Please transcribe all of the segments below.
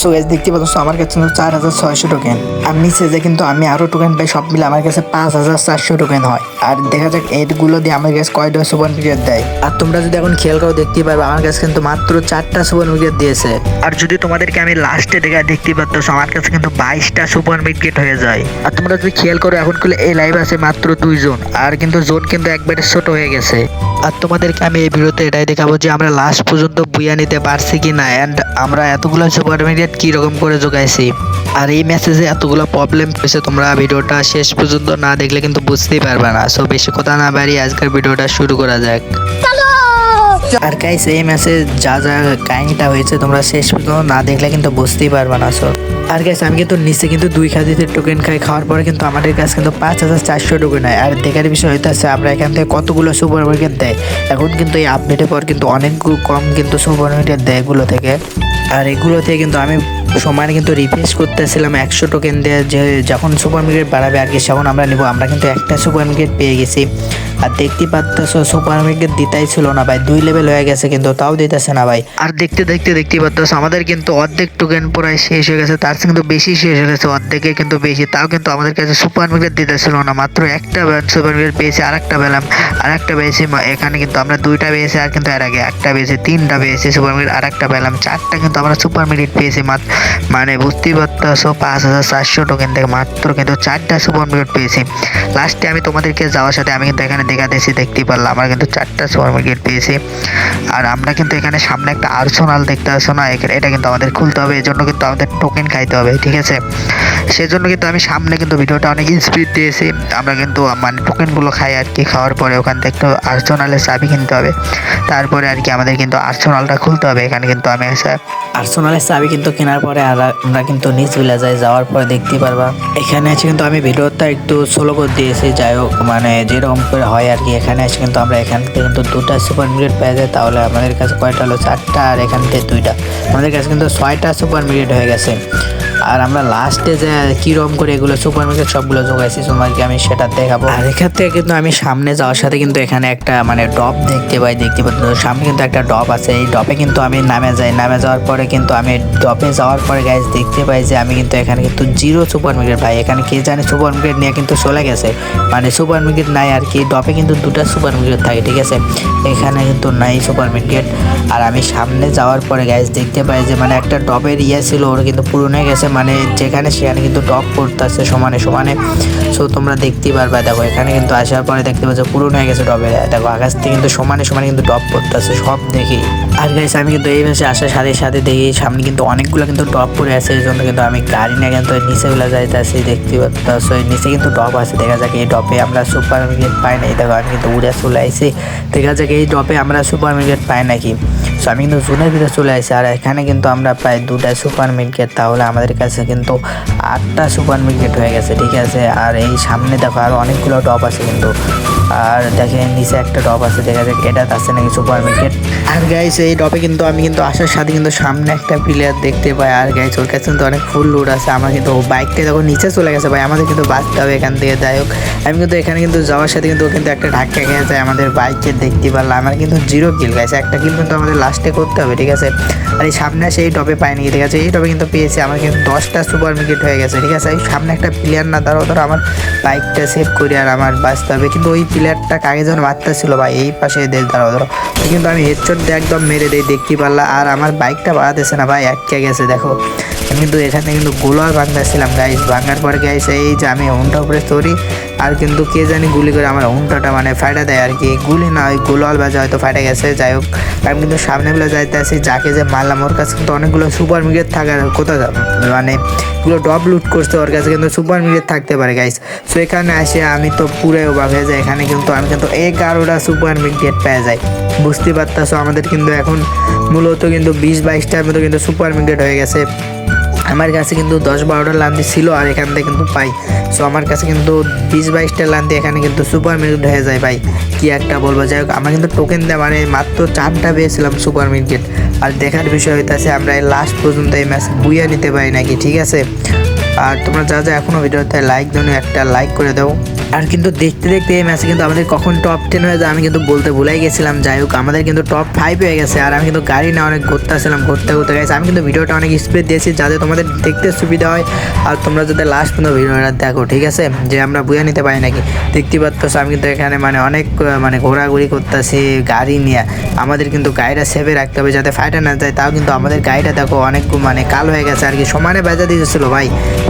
So guys দেখতে পাচ্ছ আমার কাছে কিন্তু চার হাজার ছয়শো টোকেন আর নিচে যে কিন্তু আমি আরও টোকেন পাই সব মিলে আমার কাছে পাঁচ হাজার চারশো টোকেন হয়। আর দেখা যাক এইগুলো দিয়ে আমার কাছে কয়টা সুপার মিডিয়ার দেয়। আর তোমরা যদি এখন খেয়াল করো দেখতে পারবে আমার কাছে কিন্তু মাত্র চারটা সুপার মিডিয়ার দিয়েছে। আর যদি তোমাদেরকে আমি লাস্টে দেখা দেখতে পাচ্ছ আমার কাছে কিন্তু বাইশটা সুপার মিডগেট হয়ে যায়। আর তোমরা যদি খেয়াল করো এখন কিন্তু এই লাইভ আছে মাত্র দুই দুইজন। আর কিন্তু জোন কিন্তু একবারে ছোট হয়ে গেছে। আর তোমাদেরকে আমি এই ভিডিওতে এটাই দেখাবো যে আমরা লাস্ট পর্যন্ত বুয়া নিতে পারছি কি না অ্যান্ড আমরা এতগুলো সুপার মিডিয়াট কি রকম করে যোগাইছি আর এই মেসেজে এতগুলো প্রবলেম হয়েছে তোমরা ভিডিওটা শেষ পর্যন্ত না দেখলে কিন্তু বুঝতেই পারবে না। সো বেশি কথা না বাড়িয়ে আজকের ভিডিওটা শুরু করা যাক। আর গাইস এই ম্যাচে যা যা কাহিনীটা হয়েছে তোমরা শেষ পর্যন্ত না দেখলে কিন্তু বুঝতেই পারবে না সো আর গাইস আমি কিন্তু নিচে কিন্তু দুই খাদিতে টোকেন খাই খাওয়ার পরে কিন্তু আমাদের কাছে কিন্তু পাঁচ হাজার চারশো টোকেন হয়। আর দেখার বিষয় হইতেছে আমরা এখান থেকে কতগুলো সুপার মার্কেট দেয়? এখন কিন্তু এই আপডেটের পর কিন্তু অনেক কম কিন্তু সুপার মার্কেট দেয় এগুলো থেকে। আর এগুলোতে কিন্তু আমি সময় কিন্তু রিফ্রেশ করতেছিলাম একশো টোকেন দিয়ে যে যখন সুপার মার্কেট বাড়াবে আর কি তখন আমরা নেব। আমরা কিন্তু একটা সুপার মার্কেট পেয়ে গেছি। আর দেখতে পাচ্ছ সুপার মার্কেট দিতেই ছিল না ভাই। দুই লেভেল হয়ে গেছে কিন্তু তাও দিতেছে না ভাই। আর দেখতে দেখতে দেখতে পাচ্ছ আমাদের কিন্তু অর্ধেক টোকেন প্রায় শেষ হয়ে গেছে, তার কিন্তু বেশি শেষ হয়ে গেছে, অর্ধেকে কিন্তু বেশি। তাও কিন্তু আমাদের কাছে সুপার মার্কেট দিতেছিল না, মাত্র একটা সুপার মার্কেট পেয়েছি আর একটা পেলাম আর একটা পেয়েছি এখানে কিন্তু আমরা দুইটা পেয়েছি, আর কিন্তু এর আগে একটা পেয়েছি, তিনটা পেয়েছি সুপার মার্কেট আর একটা পেলাম, চারটা কিন্তু আমরা সুপার মার্কেট পেয়েছি মাত্র মানে বুঝতেই পারতেছো, পাঁচ হাজার চারশো টোকেন থেকে মাত্র কিন্তু চারটা সুপার মার্কেট পেয়েছি লাস্টে আমি তোমাদেরকে যাওয়ার সাথে আমি কিন্তু এখানে দেখাতেছি দেখতেই পারলাম। আমরা কিন্তু চারটা সুপার মার্কেট পেয়েছি। আর আমরা কিন্তু এখানে সামনে একটা আর্সোনাল দেখতে আসো না? এটা কিন্তু আমাদের খুলতে হবে এই জন্য কিন্তু আমাদের টোকেন খাইতে হবে, ঠিক আছে? সেজন্য কিন্তু আমি সামনে কিন্তু ভিডিওটা অনেক স্পিড দিয়েছি। আমরা কিন্তু মানে টোকেনগুলো খাই আর কি, খাওয়ার পরে ওখান থেকে একটু আর্সোনালের চাবি কিনতে হবে। তারপরে আর কি আমাদের কিন্তু আর্সোনালটা খুলতে হবে, এখানে কিন্তু আমি এসে আর্সোনালের চাবি কিন্তু কেনার পরে আর আমরা কিন্তু নিচ যাই, যাওয়ার পরে দেখতে পারবা। এখানে আছে কিন্তু আমি ভিডিওটা একটু স্লো করে দিয়েছি, যাই হোক মানে যেরকম করে হয় আর কি, এখানে এসে কিন্তু আমরা এখান থেকে কিন্তু দুটা সুপার মিনিট পেয়ে যাই তাহলে আমাদের কাছে কয়টা হলো? চারটা আর এখান থেকে দুইটা। আমাদের কাছে কিন্তু ছয়টা সুপার মিনিট হয়ে গেছে। আর আমরা লাস্টে যে কীরকম করে এগুলো সুপার মার্কেট সবগুলো যোগাইছি তোমাকে আমি সেটা দেখাবো। আর এখান থেকে কিন্তু আমি সামনে যাওয়ার সাথে কিন্তু এখানে একটা মানে ডপ দেখতে পাই দেখতে পাই সামনে কিন্তু একটা ডপ আছে। এই ডপে কিন্তু আমি নামে যাই। নামে যাওয়ার পরে কিন্তু আমি ডপে যাওয়ার পরে গাইজ দেখতে পাই যে আমি কিন্তু এখানে কিন্তু জিরো সুপার মার্কেট ভাই। এখানে কে জানে সুপার মার্কেট নিয়ে কিন্তু চলে গেছে। মানে সুপার মার্কেট নাই আর কি। ডপে কিন্তু দুটো সুপার মার্কেট থাকে, ঠিক আছে? এখানে কিন্তু নাই সুপার মার্কেট আর আমি সামনে যাওয়ার পরে গাইজ দেখতে পাই যে মানে একটা ডপের ইয়ে ছিল ওর কিন্তু হয়ে গেছে। মানে যেখানে সেখানে কিন্তু টপ করতেছে সমানে সমানে। সো তোমরা দেখতেই পারবে, দেখো, এখানে কিন্তু আসার পরে দেখতে পাচ্ছ পুরনো হয়ে গেছে টপে দেখো, আকাশ থেকে কিন্তু সমানে সমানে কিন্তু টপ করতেছে সব দেখি আর গাইস আমি কিন্তু এই ভাষে আসার সাথে সাথে দেখি সামনে কিন্তু অনেকগুলো কিন্তু ডপ পড়ে আছে, এই জন্য কিন্তু আমি গাড়ি নিয়ে কিন্তু নিচে গুলো যাইতেছি, দেখতে পাচ্ছ নিচে কিন্তু ডপ আছে, দেখা যাক এই ডপে আমরা সুপার মার্কেট পাই নাই। দেখো, আমি কিন্তু উড়ে চলে আইছি। দেখা যাক এই ডপে আমরা সুপার মার্কেট পাই নাকি। সো আমি কিন্তু জুনের ভিতরে চলে আসি আর এখানে কিন্তু আমরা প্রায় দুটা সুপার মার্কেট তাহলে আমাদের কাছে কিন্তু আটটা সুপার মার্কেট হয়ে গেছে, ঠিক আছে? আর এই সামনে দেখো আরও অনেকগুলো টপ আছে কিন্তু। আর দেখে নিচে একটা টপ আছে, দেখা যাক এটা আছে নাকি সুপার মার্কেট আর এই টপে কিন্তু আমি কিন্তু আসার সাথে কিন্তু সামনে একটা প্লেয়ার দেখতে পাই। আর গাইস ওর কাছে কিন্তু অনেক ফুল লোড আছে। আমার কিন্তু বাইকটা যখন নিচে চলে গেছে ভাই, আমাদের কিন্তু বাঁচতে হবে এখান থেকে। যাই হোক, আমি কিন্তু এখানে কিন্তু যাওয়ার সাথে কিন্তু কিন্তু একটা ধাক্কা খেয়েছে আমাদের বাইকে দেখতে পারলাম। আমার কিন্তু জিরো কিল গাইছে একটা কিল কিন্তু আমাদের লাস্টে করতে হবে, ঠিক আছে? আর এই সামনে সেই টপে পাইনি, ঠিক আছে? এই টপে কিন্তু পেয়েছি। আমার কিন্তু দশটা সুপার মার্কেট হয়ে গেছে, ঠিক আছে? এই সামনে একটা প্লেয়ার না, দাঁড়াও ধরো আমার বাইকটা সেভ করি আর আমার বাঁচতে হবে। কিন্তু ওই প্লেয়ারটা কাগে যখন মারতেছিল ভাই? এই পাশে দেশ দাঁড়াও ধরো কিন্তু আমি হেডশট দিয়ে একদম মেরে দেই দেখতে পারলা। আর আমার বাইকটা বাড়াতেছে না ভাই আটকে গেছে দেখো। কিন্তু এখানে কিন্তু গোলার ভাঙতেছিলাম গাইস ভাঙার পর গাইস এই যে আমি হুন্ডা উপরে তৈরি আর কিন্তু কে জানি গুলি করে আমার হুন্ডাটা মানে ফাইটা দেয় আর কি। গুলি না ওই গোলাল বাজে হয়তো ফাইটা গেছে, যাই হোক। আমি কিন্তু সামনেগুলো যাইতে আসি, যাকে যে মারলাম, ওর কাছে কিন্তু অনেকগুলো সুপার মিগেট থাকার কোথাও যাব মানে এগুলো ডব লুট করছে, ওর কাছে কিন্তু সুপার মিগেট থাকতে পারে গাইস সো এখানে আসে, আমি তো পুরো অবাক হয়ে যাই, এখানে কিন্তু আমি কিন্তু এগারোটা সুপার মিগেট পেয়ে যাই। বুঝতে পারতাছো, আমাদের কিন্তু এখন মূলত কিন্তু বিশ বাইশটার মতো কিন্তু সুপার মিগেট হয়ে গেছে। আমার কাছে কিন্তু দশ বারোটা লান্দি ছিল আর এখান থেকে কিন্তু পাই। সো আমার কাছে কিন্তু বিশ বাইশটা লান্দি এখানে কিন্তু সুপার মার্কেট হয়ে যায় ভাই। কি একটা বলব? যাই হোক, আমার কিন্তু টোকেন দেওয়া মানে মাত্র চারটা পেয়েছিলাম সুপার মার্কেট আর দেখার বিষয় হইতেছে, আমরা এই লাস্ট পর্যন্ত এই ম্যাচ বুইয়া নিতে পারি নাকি, ঠিক আছে? আর তোমরা যা যা এখনও ভিডিওতে লাইক দেন একটা লাইক করে দাও। আর কিন্তু দেখতে দেখতে এই ম্যাচে কিন্তু আমাদের কখন টপ টেন হয়ে যায়, আমি কিন্তু বলতে ভুলাই গেছিলাম। যাই হোক, আমাদের কিন্তু টপ ফাইভ হয়ে গেছে, আর আমি কিন্তু গাড়ি না অনেক ঘুরতেছিলাম ঘুরতে ঘুরতে। গেছি আমি কিন্তু ভিডিওটা অনেক স্পিড দিয়েছি, যাতে তোমাদের দেখতে সুবিধা হয়। আর তোমরা যাতে লাস্ট পর্যন্ত ভিডিওটা দেখো, ঠিক আছে? যে আমরা বুঝে নিতে পারি নাকি? দেখতে পাচ্ছ, আমি কিন্তু এখানে মানে অনেক মানে ঘোরাঘুরি করতেছি গাড়ি নিয়ে। আমাদের কিন্তু গাড়িটা সেভে রাখতে হবে, যাতে ফাইটার না যায়, তাও কিন্তু আমাদের গাড়িটা দেখো অনেক মানে কাল হয়ে গেছে, আর কি। সমানে বেজা দিতেছিল ভাই।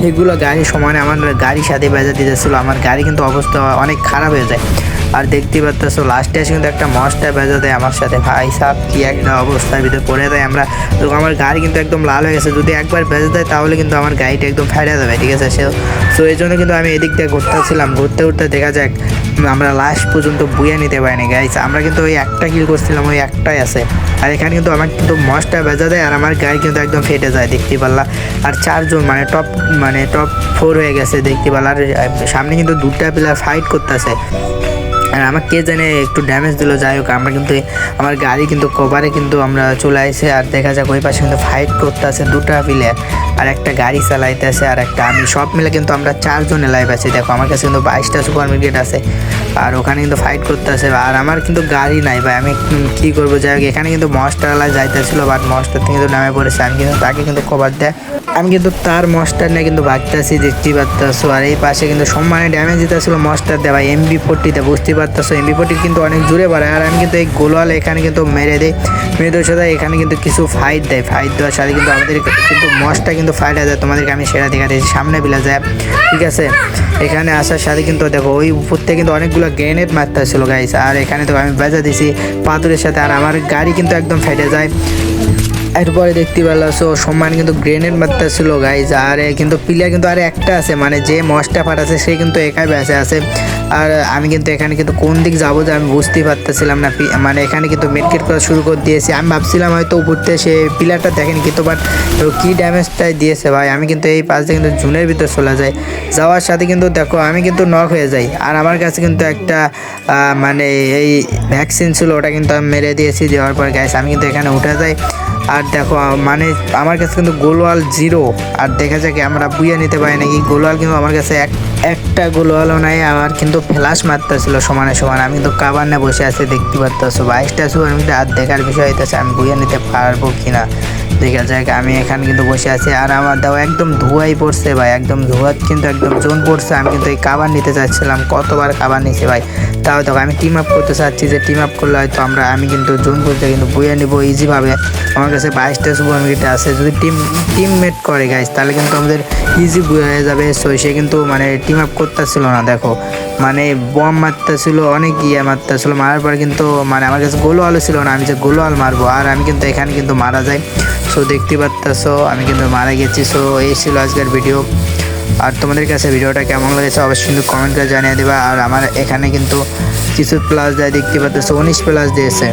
এগুলো গাড়ি সমানে আমার গাড়ির সাথে বেজা দিতেছিল। আমার গাড়ি কিন্তু অবস্থা অনেক খারাপ হয়ে যায়। আর দেখতে পাচ্ছ লাস্টে এসে কিন্তু একটা মশটা বেজা দেয় আমার সাথে। ভাই সাহ কি একটা অবস্থার ভিতরে পড়ে দেয় আমরা। তো আমার গাড়ি কিন্তু একদম লাল হয়ে গেছে, যদি একবার বেজে দেয় তাহলে কিন্তু আমার গাড়িটা একদম ফাইড়ে যাবে, ঠিক আছে? সে তো এই জন্য কিন্তু আমি এদিক দিয়ে ঘুরতেছিলাম, ঘুরতে ঘুরতে দেখা যাক আমরা লাস্ট পর্যন্ত বুয়ে নিতে পারিনি গাইস আমরা কিন্তু ওই একটা কিল করছিলাম, ওই একটাই আছে। আর এখানে কিন্তু আমার কিন্তু মশটা বেজা দেয়, আর আমার গাড়ি কিন্তু একদম ফেটে যায়, দেখতে পারলা? আর চারজন মানে টপ মানে টপ ফোর হয়ে গেছে, দেখতে পারলা? আর সামনে কিন্তু দুটা প্লেয়ার ফাইট করতেছে। আর আমার কে জানে একটু ড্যামেজ দিল, যাই হোক, আমরা কিন্তু আমার গাড়ি কিন্তু কভারে কিন্তু আমরা চলে আসে আর দেখা যাক ওই পাশে কিন্তু ফাইট করতে আছে দুটা প্লেয়ার আর একটা গাড়ি চালাইতেছে আর একটা আমি সব মিলে কিন্তু আমরা চারজনে লাইভ আছি। দেখো, আমার কাছে কিন্তু বাইশটা সুপার মার্কেট আছে, আর ওখানে কিন্তু ফাইট করতে আছে, আর আমার কিন্তু গাড়ি নাই ভাই, আমি কি করব? যাই হোক, এখানে কিন্তু মস্টারলা যাইতেছিল বাট মস্টার থেকে কিন্তু নামে পড়েছে, আমি কিন্তু তাকে কিন্তু কভার দেয় আমি কিন্তু তার মস্টার নিয়ে কিন্তু ভাগতেছি দেখতেই পারতেছো। আর এই পাশে কিন্তু সম্মানে ড্যামেজ দিতেছিল মস্টার ভাই এমবি ফোরটিতে বুঝতেই পারতেছো? এমবি ফোরটি কিন্তু অনেক জোরে পড়ে আর আমি কিন্তু এই গোলওয়াল এখানে কিন্তু মেরে দেয় মেরে দেওয়ার সাথে এখানে কিন্তু কিছু ফাইট দেয়। ফাইট দেওয়ার সাথে কিন্তু আমাদের কিন্তু মস্টটা কিন্তু ফাইট হয়ে যায়। তোমাদেরকে আমি সেটা দেখা দিয়েছি সামনে বিলা যায়। ঠিক আছে? এখানে আসার সাথে কিন্তু দেখো, ওই উপর থেকে কিন্তু অনেকগুলো গ্রেনেড মারতে ছিল গাইস আর এখানে তো আমি বেজা দিছি পাথরের সাথে। আর আমার গাড়ি কিন্তু একদম ফেটে যায়। এরপরে দেখতে পেলাম সো সম্মান কিন্তু গ্রেনেড মারতেছিল গাইজ আর কিন্তু প্লেয়ার কিন্তু আর একটা আছে মানে যে মশটা ফাটাছে সে কিন্তু একাই বেঁচে আছে। আর, আমি কিন্তু এখানে কিন্তু কোন দিক যাব যে আমি বুঝতেই পারতেছিলাম না মানে এখানে কিন্তু মেডকেট করা শুরু করে দিয়েছি। আমি ভাবছিলাম হয়তো উপরতে সে প্লেয়ারটা দেখেনি, কিন্তু বাট কী ড্যামেজটাই দিয়েছে ভাই। আমি কিন্তু এই পাশ দিয়ে কিন্তু জুনের ভিতর চলে যাই। যাওয়ার সাথে কিন্তু দেখো, আমি কিন্তু নক হয়ে যাই। আর আমার কাছে কিন্তু একটা মানে এই ভ্যাকসিন ছিল, ওটা কিন্তু আমি মেরে দিয়েছি, দেওয়ার পর গ্যাস আমি কিন্তু এখানে উঠে যাই। আর দেখো মানে আমার কাছে কিন্তু গোলওয়াল জিরো। আর দেখা যাক আমরা বুইয়া নিতে পারি নাকি। গোলওয়াল কিন্তু আমার কাছে এক, একটা গোলওয়ালও নাই আমার কিন্তু ফ্ল্যাশ মারতেছিল সমানে সমান। আমি কিন্তু কাবার না বসে আছে, দেখতে পারতেছো। বাইশটা সুপার মিটার, আর দেখার বিষয় হইতেছে আমি বুইয়া নিতে পারব কিনা। দেখা যাক, আমি এখানে কিন্তু বসে আছি। আর আমার দাও একদম ধোয়াই পড়ছে ভাই, একদম ধোয়া কিন্তু একদম জোন পড়ছে। আমি কিন্তু এই কাবার নিতে চাচ্ছিলাম, কতবার কাবার নিছি ভাই। তাও দেখো, আমি টিম আপ করতে চাচ্ছি যে টিম আপ করলে হয়তো আমরা, আমি কিন্তু জোন করতে কিন্তু বইয়ে নিবো ইজিভাবে আমার কাছে বাইশটা সুপার মিট আছে, যদি টিম টিমমেট করে গাইস তাহলে কিন্তু আমাদের ইজি হয়ে যাবে। সো সে কিন্তু মানে টিম আপ করতেছিল না, দেখো। মানে বম মারতেছিল, অনেক ইয়ে মারতেছিল, মারার পর কিন্তু মানে আমার কাছে গোলো আলো ছিল না, আমি যে গোলো আল মারবো, আর আমি কিন্তু এখানে কিন্তু মারা যাই। সো দেখতে পারতেছো, আমি কিন্তু মারা গেছি। সো এই ছিল আজকের ভিডিও আর তোমাদের কাছে ভিডিওটা কেমন লেগেছে অবশ্যই কিন্তু কমেন্ট করে জানিয়ে দেবা। আর আমার এখানে কিন্তু কিছু প্লাস দেয়, দেখতে পাচ্ছ উনিশ প্লাস দিয়েছে।